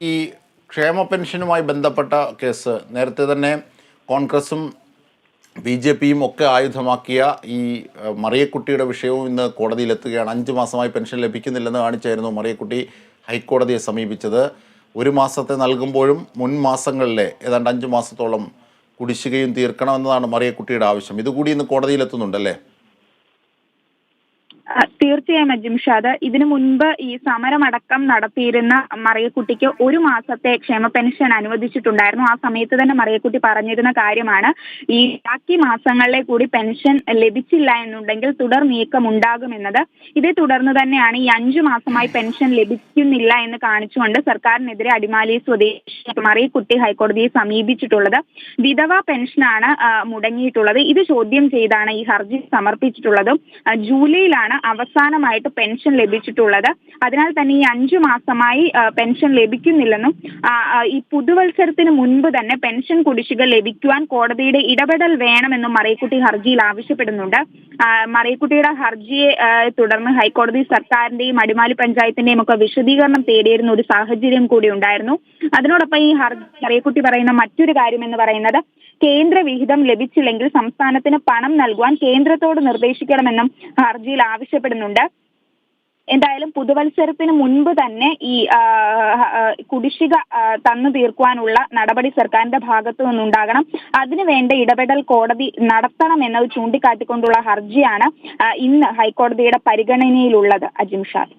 ഈ ക്ഷേമ പെൻഷനുമായി ബന്ധപ്പെട്ട കേസ് നേരത്തെ തന്നെ കോൺഗ്രസും ബി ജെ പിയും ഒക്കെ ആയുധമാക്കിയ ഈ മറിയക്കുട്ടിയുടെ വിഷയവും ഇന്ന് കോടതിയിലെത്തുകയാണ്. അഞ്ച് മാസമായി പെൻഷൻ ലഭിക്കുന്നില്ലെന്ന് കാണിച്ചായിരുന്നു മറിയക്കുട്ടി ഹൈക്കോടതിയെ സമീപിച്ചത്. ഒരു മാസത്തെ നൽകുമ്പോഴും മുൻ മാസങ്ങളിലെ ഏതാണ്ട് അഞ്ച് മാസത്തോളം കുടിശ്ശികയും തീർക്കണമെന്നതാണ് മറിയക്കുട്ടിയുടെ ആവശ്യം. ഇതുകൂടി ഇന്ന് കോടതിയിലെത്തുന്നുണ്ടല്ലേ? തീർച്ചയായും അജിംഷാദ് ഇതിനു മുൻപ് ഈ സമരമടക്കം നടത്തിയിരുന്ന മറിയക്കുട്ടിക്ക് ഒരു മാസത്തെ ക്ഷേമ പെൻഷൻ അനുവദിച്ചിട്ടുണ്ടായിരുന്നു. ആ സമയത്ത് തന്നെ മറിയക്കുട്ടി പറഞ്ഞിരുന്ന കാര്യമാണ് ഈ ബാക്കി മാസങ്ങളിലെ കൂടി പെൻഷൻ ലഭിച്ചില്ല എന്നുണ്ടെങ്കിൽ തുടർ നീക്കം ഉണ്ടാകുമെന്നത്. ഇതേ തുടർന്ന് തന്നെയാണ് ഈ അഞ്ചു മാസമായി പെൻഷൻ ലഭിക്കുന്നില്ല എന്ന് കാണിച്ചുകൊണ്ട് സർക്കാരിനെതിരെ അടിമാലി സ്വദേശി മറിയക്കുട്ടി ഹൈക്കോടതിയെ സമീപിച്ചിട്ടുള്ളത്. വിധവ പെൻഷനാണ് മുടങ്ങിയിട്ടുള്ളത്. ഇത് ചോദ്യം ചെയ്താണ് ഈ ഹർജി സമർപ്പിച്ചിട്ടുള്ളത്. ജൂലൈയിലാണ് അവസാനമായിട്ട് പെൻഷൻ ലഭിച്ചിട്ടുള്ളത്. അതിനാൽ തന്നെ ഈ അഞ്ചു മാസമായി പെൻഷൻ ലഭിക്കുന്നില്ലെന്നും ഈ പുതുവത്സരത്തിന് മുൻപ് തന്നെ പെൻഷൻ കുടിശ്ശിക ലഭിക്കുവാൻ കോടതിയുടെ ഇടപെടൽ വേണമെന്നും മറിയക്കുട്ടി ഹർജിയിൽ ആവശ്യപ്പെടുന്നുണ്ട്. മറിയക്കുട്ടിയുടെ ഹർജിയെ തുടർന്ന് ഹൈക്കോടതി സർക്കാരിന്റെയും അടിമാലി പഞ്ചായത്തിന്റെയും ഒക്കെ വിശദീകരണം തേടിയിരുന്ന ഒരു സാഹചര്യം കൂടി ഉണ്ടായിരുന്നു. അതിനോടൊപ്പം ഈ ഹർജി മറിയക്കുട്ടി പറയുന്ന മറ്റൊരു കാര്യം എന്ന് പറയുന്നത് കേന്ദ്ര വിഹിതം ലഭിച്ചില്ലെങ്കിൽ സംസ്ഥാനത്തിന് പണം നൽകുവാൻ കേന്ദ്രത്തോട് നിർദ്ദേശിക്കണമെന്നും ഹർജിയിൽ ആവശ്യപ്പെടുന്നുണ്ട്. എന്തായാലും പുതുവത്സരത്തിന് മുൻപ് തന്നെ ഈ കുടിശ്ശിക തന്നു തീർക്കുവാനുള്ള നടപടി സർക്കാരിന്റെ ഭാഗത്തു നിന്നുണ്ടാകണം. അതിനുവേണ്ട ഇടപെടൽ കോടതി നടത്തണം എന്നത് ചൂണ്ടിക്കാട്ടിക്കൊണ്ടുള്ള ഹർജിയാണ് ഇന്ന് ഹൈക്കോടതിയുടെ പരിഗണനയിലുള്ളത്. അജിംഷാദ്